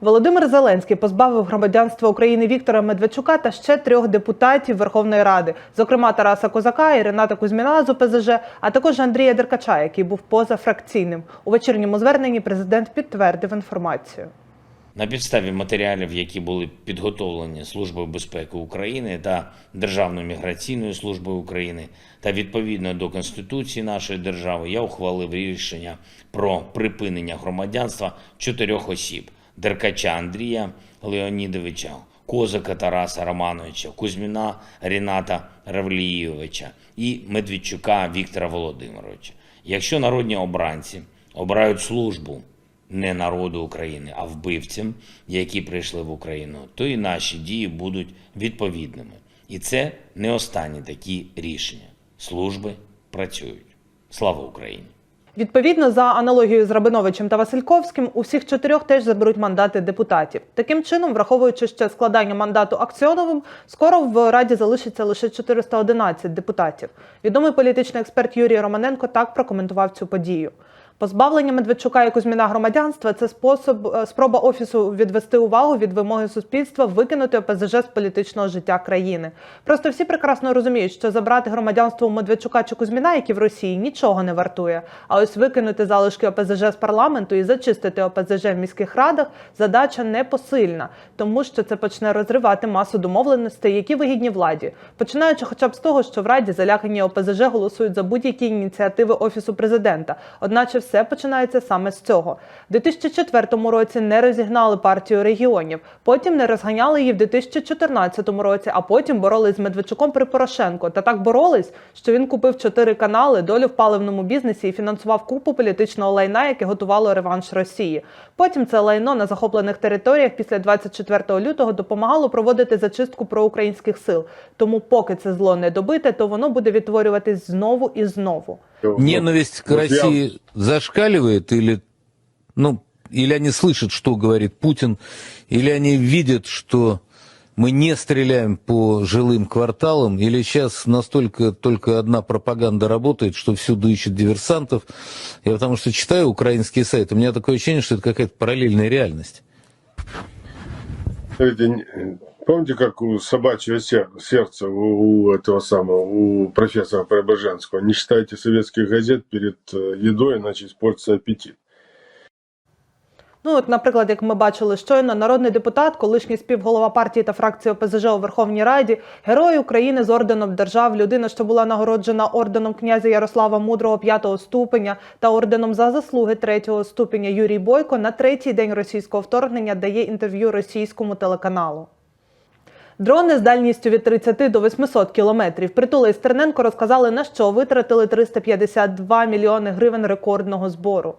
Володимир Зеленський позбавив громадянства України Віктора Медведчука та ще трьох депутатів Верховної Ради, зокрема Тараса Козака і Рената Кузьміна з ОПЗЖ, а також Андрія Деркача, який був позафракційним. У вечірньому зверненні президент підтвердив інформацію. На підставі матеріалів, які були підготовлені Службою безпеки України та Державною міграційною службою України, та відповідно до Конституції нашої держави, я ухвалив рішення про припинення громадянства чотирьох осіб: Деркача Андрія Леонідовича, Козака Тараса Романовича, Кузьміна Ріната Равлієвича і Медведчука Віктора Володимировича. Якщо народні обранці обирають службу не народу України, а вбивцям, які прийшли в Україну, то і наші дії будуть відповідними. І це не останні такі рішення. Служби працюють. Слава Україні! Відповідно, за аналогією з Рабиновичем та Васильковським, у всіх чотирьох теж заберуть мандати депутатів. Таким чином, враховуючи ще складання мандату акціоновим, скоро в Раді залишиться лише 411 депутатів. Відомий політичний експерт Юрій Романенко так прокоментував цю подію. Позбавлення Медведчука і Кузьміна громадянства це спосіб е, спроба офісу відвести увагу від вимоги суспільства викинути ОПЗЖ з політичного життя країни. Просто всі прекрасно розуміють, що забрати громадянство у Медведчука чи Кузьміна, які в Росії, нічого не вартує. А ось викинути залишки ОПЗЖ з парламенту і зачистити ОПЗЖ в міських радах задача непосильна, тому що це почне розривати масу домовленостей, які вигідні владі, починаючи хоча б з того, що в раді залякані ОПЗЖ голосують за будь-які ініціативи офісу президента. Одначе все починається саме з цього. У 2004 році не розігнали партію регіонів, потім не розганяли її в 2014 році, а потім боролись з Медведчуком при Порошенко. Та так боролись, що він купив чотири канали, долю в паливному бізнесі і фінансував купу політичного лайна, яке готувало реванш Росії. Потім це лайно на захоплених територіях після 24 лютого допомагало проводити зачистку проукраїнських сил. Тому, поки це зло не добите, то воно буде відтворюватись знову і знову. Ненависть к Вот я- России зашкаливает или, ну, или они слышат, что говорит Путин, или они видят, что мы не стреляем по жилым кварталам, или сейчас настолько только одна пропаганда работает, что всюду ищут диверсантов. Я потому что читаю украинские сайты, у меня такое ощущение, что это какая-то параллельная реальность. Помните, как у собачьего сер- сердца у, у этого самого, у профессора Преображенского? Не читайте советских газет перед э, едой, иначе испортится аппетит. Ну, от, наприклад, як ми бачили щойно, народний депутат, колишній співголова партії та фракції ОПЗЖ у Верховній Раді, герой України з орденом держав, людина, що була нагороджена орденом князя Ярослава Мудрого п'ятого ступеня та орденом за заслуги третього ступеня Юрій Бойко на третій день російського вторгнення дає інтерв'ю російському телеканалу. Дрони з дальністю від 30 до 800 кілометрів. Притула і Стерненко розказали, на що витратили 352 мільйони гривень рекордного збору.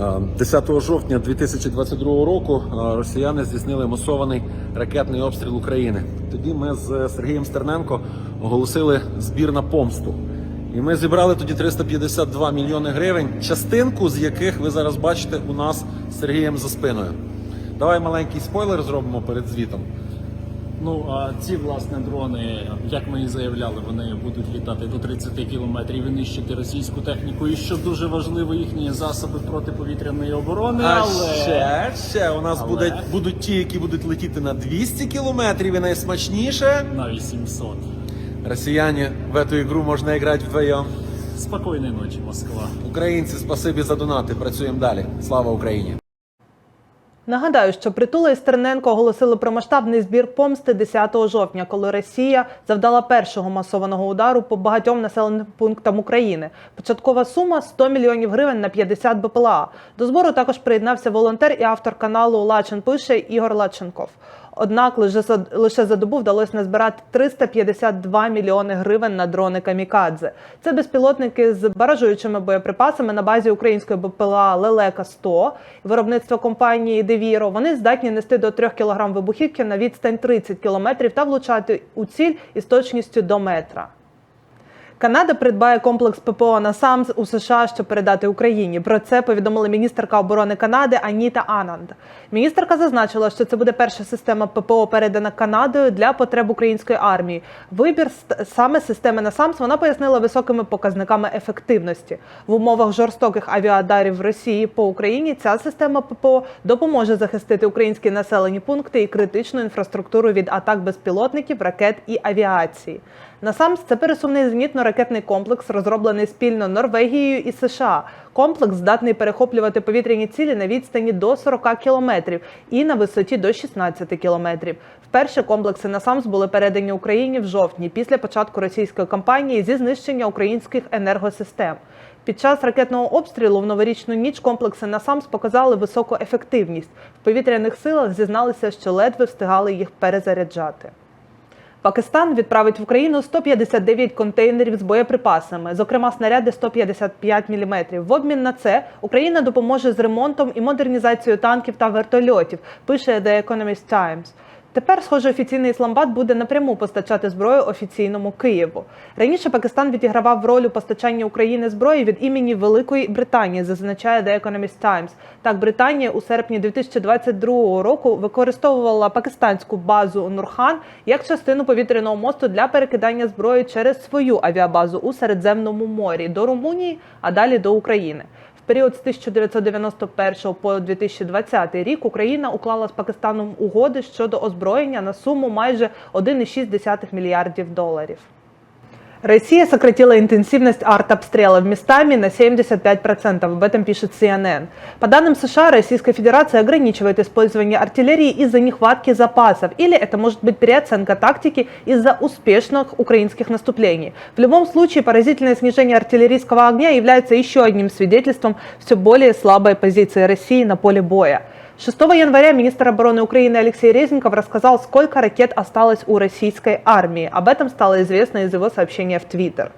Е, 10 жовтня 2022 року е, росіяни здійснили масований ракетний обстріл України. Тоді ми з Сергієм Стерненко оголосили збір на помсту. І ми зібрали тоді 352 мільйони гривень, частинку з яких ви зараз бачите у нас з Сергієм за спиною. Давай маленький спойлер зробимо перед звітом. Ну а ці власне дрони, як ми і заявляли, вони будуть літати до 30 кілометрів і нищити російську техніку. І що дуже важливо, їхні засоби протиповітряної оборони. А але ще, ще у нас Але- будуть, будуть ті, які будуть летіти на 200 кілометрів і найсмачніше. на 800. Росіяне в эту игру можна грати вдвоєм. Спокійної ночі, Москва. Українці, спасибі за донати. Працюємо далі. Слава Україні! Нагадаю, що Притула і Стерненко оголосили про масштабний збір помсти 10 жовтня, коли Росія завдала першого масованого удару по багатьом населеним пунктам України. Початкова сума 100 мільйонів гривень на 50 БПЛА. До збору також приєднався волонтер і автор каналу Лачен пише Ігор Лаченков. Однак лише за, добу вдалося назбирати 352 мільйони гривень на дрони камікадзе. Це безпілотники з баражуючими боєприпасами на базі української БПЛА Лелека 100 виробництва компанії Девіро. Вони здатні нести до 3 кг вибухівки на відстань 30 км та влучати у ціль із точністю до метра. Канада придбає комплекс ППО «Насамс» у США, щоб передати Україні. Про це повідомила міністерка оборони Канади Аніта Ананд. Міністерка зазначила, що це буде перша система ППО, передана Канадою для потреб української армії. Вибір саме системи «Насамс» вона пояснила високими показниками ефективності. В умовах жорстоких авіадарів Росії по Україні ця система ППО допоможе захистити українські населені пункти і критичну інфраструктуру від атак безпілотників, ракет і авіації. Насамс це пересувний зенітно-ракетний комплекс, розроблений спільно Норвегією і США. Комплекс здатний перехоплювати повітряні цілі на відстані до 40 кілометрів і на висоті до 16 кілометрів. Вперше комплекси Насамс були передані Україні в жовтні після початку російської кампанії зі знищення українських енергосистем. Під час ракетного обстрілу в новорічну ніч комплекси Насамс показали високу ефективність. В повітряних силах зізналися, що ледве встигали їх перезаряджати. Пакистан відправить в Україну 159 контейнерів з боєприпасами, зокрема снаряди 155 мм. В обмін на це Україна допоможе з ремонтом і модернізацією танків та вертольотів. Пише The Economist Times. Тепер, схоже, офіційний Ісламбад буде напряму постачати зброю офіційному Києву. Раніше Пакистан відігравав роль у постачанні України зброї від імені Великої Британії, зазначає The Economist Times. Так, Британія у серпні 2022 року використовувала пакистанську базу Нурхан як частину повітряного мосту для перекидання зброї через свою авіабазу у Середземному морі до Румунії, а далі до України. Період з 1991 по 2020 рік Україна уклала з Пакистаном угоди щодо озброєння на суму майже 1,6 мільярдів доларів. Россия сократила интенсивность артобстрелов местами на 75%, об этом пишет CNN. По данным США, Российская Федерация ограничивает использование артиллерии из-за нехватки запасов, или это может быть переоценка тактики из-за успешных украинских наступлений. В любом случае, поразительное снижение артиллерийского огня является еще одним свидетельством все более слабой позиции России на поле боя. 6 января министр обороны Украины Алексей Резников рассказал, сколько ракет осталось у российской армии. Об этом стало известно из его сообщения в Твиттер.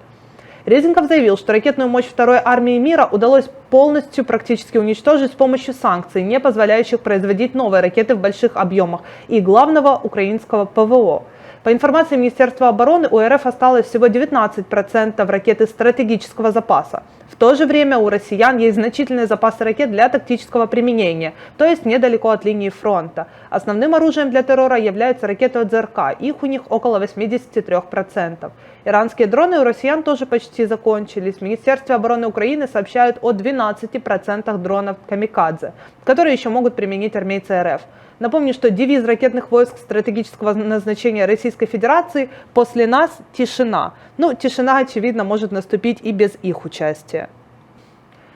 Резников заявил, что ракетную мощь второй армии мира удалось полностью практически уничтожить с помощью санкций, не позволяющих производить новые ракеты в больших объемах, и главного украинского ПВО. По информации Министерства обороны, у РФ осталось всего 19% ракеты стратегического запаса. В то же время у россиян есть значительные запасы ракет для тактического применения, то есть недалеко от линии фронта. Основным оружием для террора являются ракеты от ЗРК, их у них около 83%. Иранские дроны у россиян тоже почти закончились. В Министерстве обороны Украины сообщают о 12% дронов «Камикадзе», которые еще могут применить армейцы РФ. Напомню, что девиз ракетных войск стратегического назначения Российской Федерации «После нас – тишина». Ну, тишина, очевидно, может наступить и без их участия.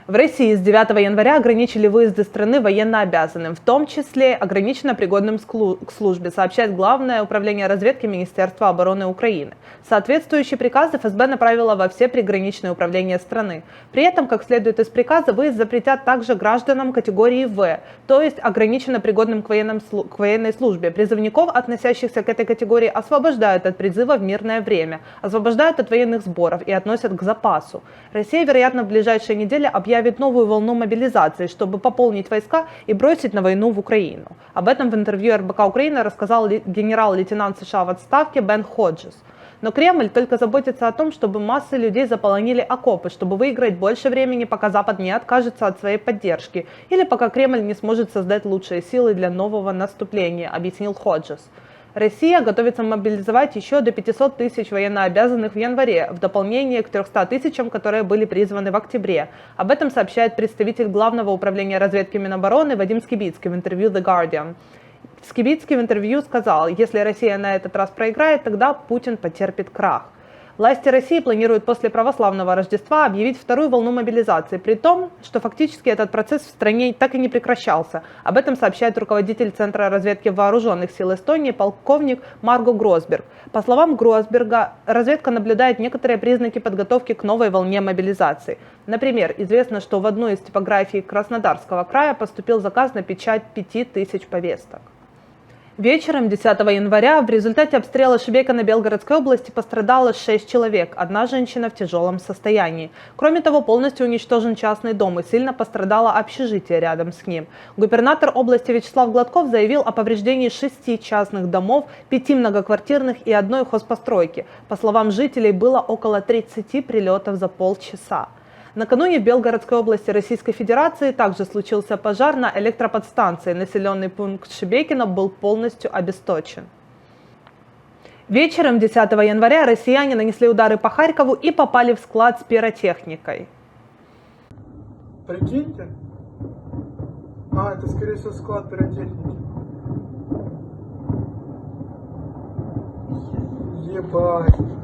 В России с 9 января ограничили выезды страны военнообязанным, в том числе ограниченно пригодным к службе, сообщает Главное управление разведки Министерства обороны Украины. Соответствующий приказ ФСБ направила во все приграничные управления страны. При этом, как следует из приказа, выезд запретят также гражданам категории В, то есть ограниченно пригодным к, военным к военной службе. Призывников, относящихся к этой категории, освобождают от призыва в мирное время, освобождают от военных сборов и относят к запасу. Россия, вероятно, в ближайшие недели объявит новую волну мобилизации, чтобы пополнить войска и бросить на войну в Украину. Об этом в интервью РБК Украины рассказал генерал-лейтенант США в отставке Бен Ходжес. Но Кремль только заботится о том, чтобы массы людей заполонили окопы, чтобы выиграть больше времени, пока Запад не откажется от своей поддержки, или пока Кремль не сможет создать лучшие силы для нового наступления, объяснил Ходжес. Россия готовится мобилизовать еще до 500 тысяч военнообязанных в январе, в дополнение к 300 тысячам, которые были призваны в октябре. Об этом сообщает представитель Главного управления разведки Минобороны Вадим Скибицкий в интервью The Guardian. Скибицкий в интервью сказал, если Россия на этот раз проиграет, тогда Путин потерпит крах. Власти России планируют после православного Рождества объявить вторую волну мобилизации, при том, что фактически этот процесс в стране так и не прекращался. Об этом сообщает руководитель Центра разведки вооруженных сил Эстонии полковник Марго Гросберг. По словам Гросберга, разведка наблюдает некоторые признаки подготовки к новой волне мобилизации. Например, известно, что в одну из типографий Краснодарского края поступил заказ на печать 5000 повесток. Вечером 10 января в результате обстрела Шебекина Белгородской области пострадало 6 человек, одна женщина в тяжелом состоянии. Кроме того, полностью уничтожен частный дом и сильно пострадало общежитие рядом с ним. Губернатор области Вячеслав Гладков заявил о повреждении шести частных домов, пяти многоквартирных и одной хозпостройки. По словам жителей, было около 30 прилетов за полчаса. Накануне в Белгородской области Российской Федерации также случился пожар на электроподстанции. Населенный пункт Шебекино был полностью обесточен. Вечером 10 января россияне нанесли удары по Харькову и попали в склад с пиротехникой. Прикиньте. А, это скорее всего склад пиротехники. Ебать.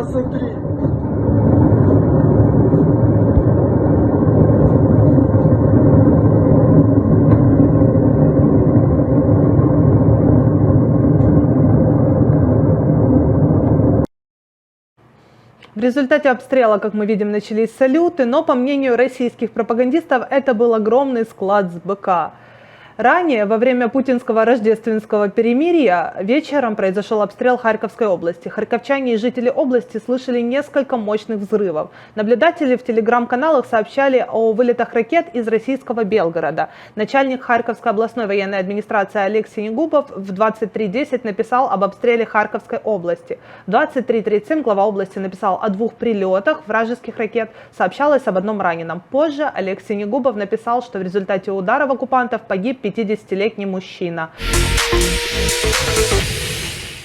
Посмотри. В результате обстрела, как мы видим, начались салюты, но, по мнению российских пропагандистов, это был огромный склад с БК. Ранее, во время путинского рождественского перемирия, вечером произошел обстрел Харьковской области. Харьковчане и жители области слышали несколько мощных взрывов. Наблюдатели в телеграм-каналах сообщали о вылетах ракет из российского Белгорода. Начальник Харьковской областной военной администрации Олег Синегубов в 23.10 написал об обстреле Харьковской области. В 23.37 глава области написал о двух прилетах вражеских ракет. Сообщалось об одном раненом. Позже Олег Синегубов написал, что в результате ударов оккупантов погиб 50-летний мужчина.